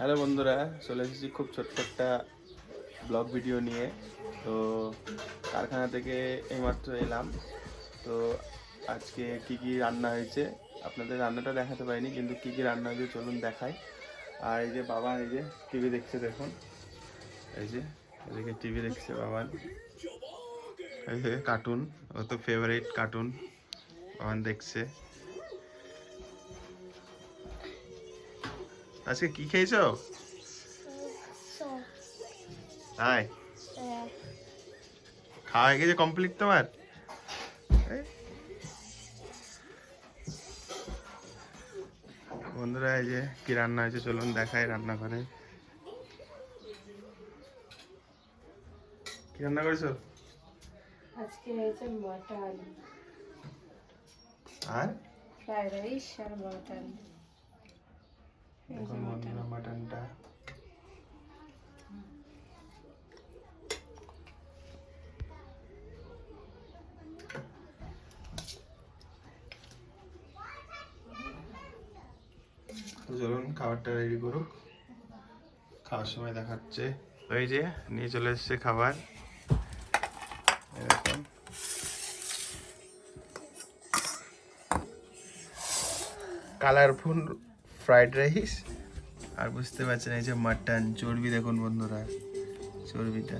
Hello বন্ধুরা, চলে এসেছি খুব ছোট্ট একটা ব্লগ ভিডিও নিয়ে। তো কারখানা থেকে এইমাত্র এলাম। তো আজকে কি কি রান্না হয়েছে? আপনাদের রান্নাটা দেখাতে পারিনি, কিন্তু কি কি রান্না হয়েছে চলুন দেখাই। আর এই যে বাবা, এই যে টিভি দেখছে দেখুন। এই যে, এদিকে টিভি দেখছে বাবা। এই যে কার্টুন ও তো ফেভারিট কার্টুন বাবান দেখছে। আজকে কি খেয়েছো? হাই খাওয়া হয়ে গেছে কমপ্লিট তোমার? বন্ধুরা এই যে কি রান্না হয়েছে চলুন দেখাই রান্না করে কি রান্না করেছ? আজকে হয়েছে মটন। আর? ফ্রাইড রাইস আর মটন। দেখুন বন্ধুরা মাটনটা। চলুন খাবারটা রেডি করুক। খাওয়ার সময় দেখাচ্ছে। ওই যে নিয়ে চলে এসছে খাবার। দেখুন। কালারফুল ফ্রাইড রাইস আর বুঝতে পারছেন এই যে মাটন চর্বি দেখুন বন্ধুরা, চর্বিটা।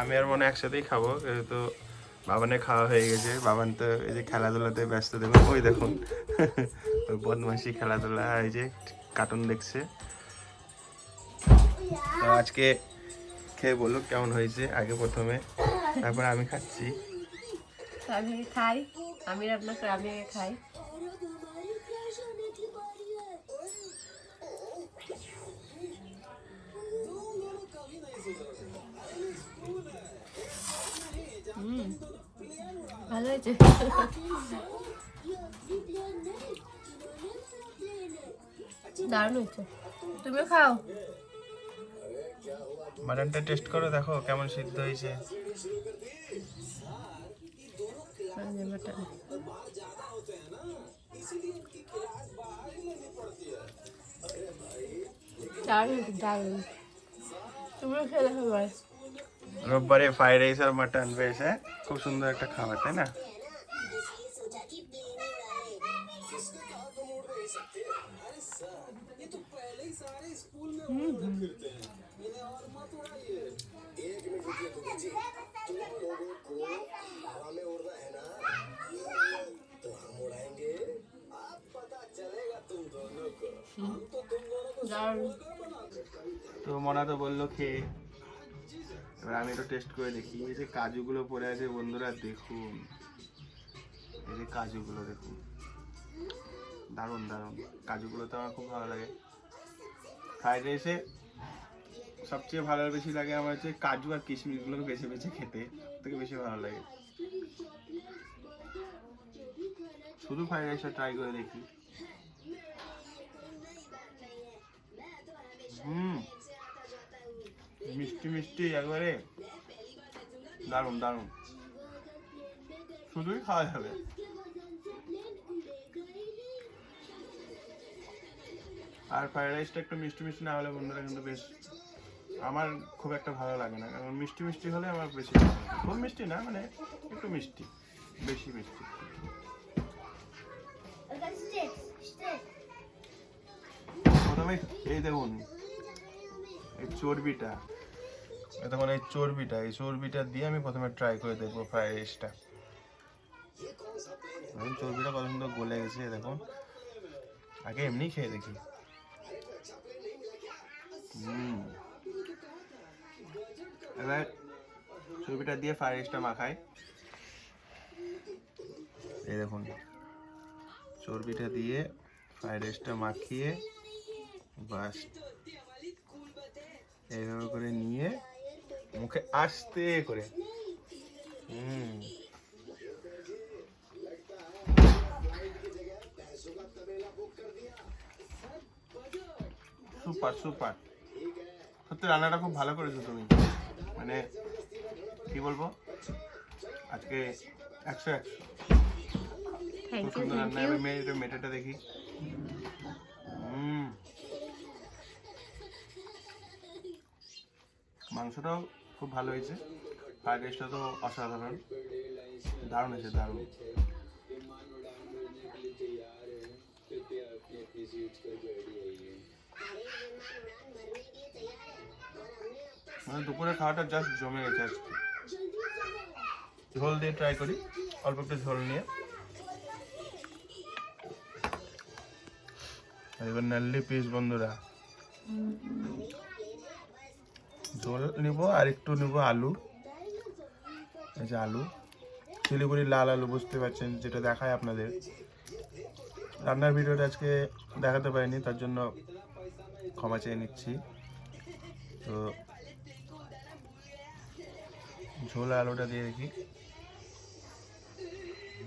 আমি আর মনে একসাথেই খাব তো বাবানে খাওয়া হয়ে গেছে, বাবান তো এই যে খেলাধুলাতে ব্যস্ত দেখুন, ওই দেখুন, ওই বদমাসি খেলাধুলা, এই যে কার্টুন দেখছে। তো আজকে খেয়ে বলল কেমন হয়েছে, আগে প্রথমে, তারপর আমি খাচ্ছি। খাই। আমি রান্না করে আমি আগে খাই ভালো হয়েছে। দারুণ হয়েছে। তুমিও খাও। মাটনটা টেস্ট করো দেখো কেমন সিদ্ধ হয়েছে। মটন। দারুণ হয়েছে, দারুণ তুমিও খেয়ে দেখো এবার রোববারে ফ্রাইড রাইস আর মাটন বেশ হ্যাঁ খুব সুন্দর একটা খাবার তাই না তো মনা তো বলল খেয়ে। এবার আমি একটু টেস্ট করে দেখি। এই যে কাজুগুলো পড়ে আছে বন্ধুরা, দেখুন। এই যে কাজুগুলো, দেখুন। দারুণ দারুণ। কাজুগুলো তো আমার খুব ভালো লাগে। ফ্রাইড রাইসে সবচেয়ে ভালো বেশি লাগে আমার হচ্ছে কাজু আর কিশমিশগুলোকে বেছে বেছে খেতে। থেকে বেশি ভালো লাগে। শুধু ফ্রাইড রাইসটা ট্রাই করে দেখি। হুম। মিষ্টি মিষ্টি একবারে। দারুণ দারুণ। শুধুই খাওয়া যাবে। আর ফ্রাইড রাইসটা একটু মিষ্টি মিষ্টি না হলে বন্ধুরা কিন্তু বেশ আমার খুব একটা ভালো লাগে না। কারণ মিষ্টি মিষ্টি হলে আমার বেশি খুব মিষ্টি না মানে একটু মিষ্টি বেশি মিষ্টি। প্রথমে এই দেখুন। এই চর্বিটা। এই দেখুন এই চর্বিটা এই চর্বিটা দিয়ে আমি প্রথমে ট্রাই করে দেখব ফ্রাইড রাইসটা চর্বিটা কত সুন্দর গলে গেছে দেখুন। আগে এমনি খেয়ে দেখি। এবার চর্বিটা দিয়ে ফ্রাইড রাইসটা মাখাই। এই দেখুন, চর্বিটা দিয়ে ফ্রাইড রাইসটা মাখিয়ে বাস এইভাবে করে নিয়ে মুখে আস্তে করে। হুম। Super super. সত্যি রান্নাটা খুব ভালো করেছ তুমি। মানে কি বলব? আজকে একশো একশো। খুব সুন্দর রান্না। মেয়েটা দেখি। মাংসটাও খুব ভালো হয়েছে। ফ্রাইড রাইসটা তো অসাধারণ। দারুণ হয়েছে, দারুণ। মানে দুপুরে খাওয়াটা জাস্ট জমে গেছে আজকে। ঝোল দিয়ে ট্রাই করি। অল্প একটু ঝোল নিয়ে। এবার নাল্লি পিস বন্ধুরা। ঝোল নিব আর একটু নিব আলু। এই যে আলু। শিলিগুড়ির লাল আলু বুঝতে পারছেন, যেটা দেখায় আপনাদের। রান্নার ভিডিওটা আজকে দেখাতে পারিনি, তার জন্য ক্ষমা চেয়ে নিচ্ছি। তো ঝোল আলুটা দিয়ে দেখি।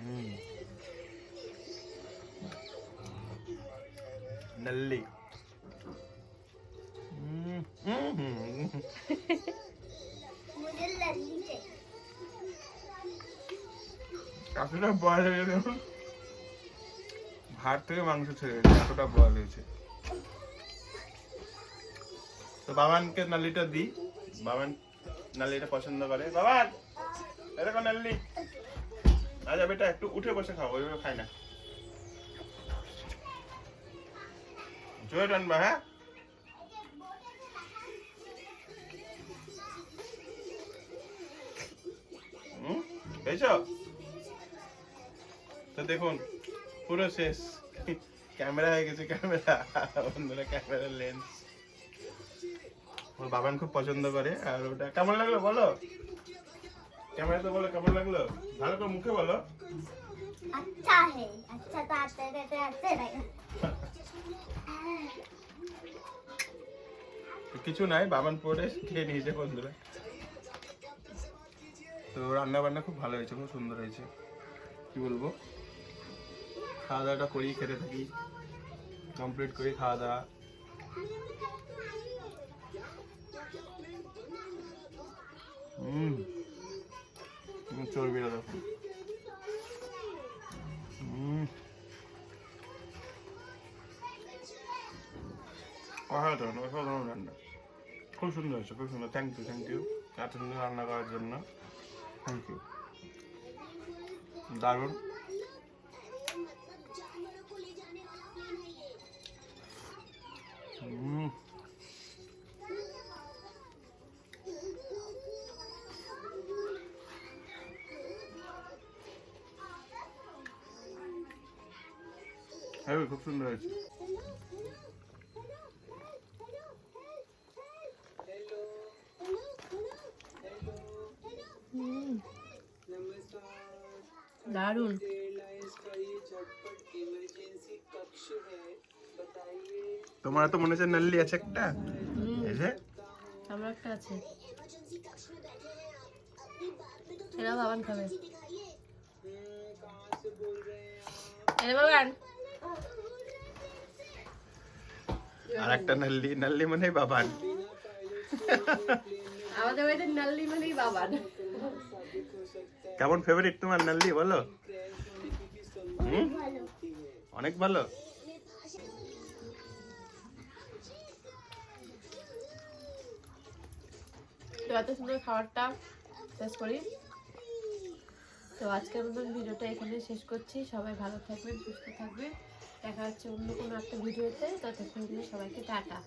হুম। এতটা বয়ল হয়ে গেছে ভাত থেকে মাংস ছেড়ে গেছে এতটা বয়ল হয়েছে। তো বাবানকে নালিটা দিই বাবান নালিটা পছন্দ করে। বাবান, এরকম নাল্লি আচ্ছা বেটা, একটু উঠে বসে খাও, ওইভাবে খাই না। জোরে টানবা হ্যাঁ? হুম পেয়েছ তো দেখুন পুরো শেষ। ক্যামেরা হয়ে গেছে ক্যামেরা। বন্ধুরা ক্যামেরা লেন্স ওর বাবান খুব পছন্দ করে আর ওটা কেমন লাগল বলো? ক্যামেরা তো বলো কেমন লাগল? ভালো করে মুখে বলো। কিছু নাই বাবান পরে খেয়ে নিয়েছে বন্ধুরা। তো রান্না বান্না খুব ভালো হয়েছে খুব সুন্দর হয়েছে। কি বলব? খাওয়া দাওয়াটা করি খেতে থাকি। কমপ্লিট করি খাওয়া দাওয়া হুম চর্বিটা দেখো অসাধারণ অসাধারণ রান্না খুব সুন্দর হয়েছে, খুব সুন্দর। থ্যাংক ইউ থ্যাংক ইউ এত সুন্দর রান্না করার জন্য। থ্যাংক ইউ দারুণ। হুম হ্যাঁ খুব সুন্দর হয়েছে দারুণ তোমার তো মনে হচ্ছে নাল্লি আছে একটা? এই যে। আমার একটা আছে। এরা বাবান খাবে। এরা বাবান। আর একটা নাল্লি। নাল্লি মানে বাবান। আমাদের বাড়িতে নাল্লি মানেই বাবান। কেমন ফেভারিট তোমার নাল্লি বলো? অনেক ভালো। এত সুন্দর খাবারটা শেষ করি। তো আজকের মতন ভিডিওটা এখানে শেষ করছি। সবাই ভালো থাকবেন, সুস্থ থাকবেন। দেখা যাচ্ছে অন্য কোনো একটা ভিডিওতে। ততক্ষণ সবাইকে টাটা।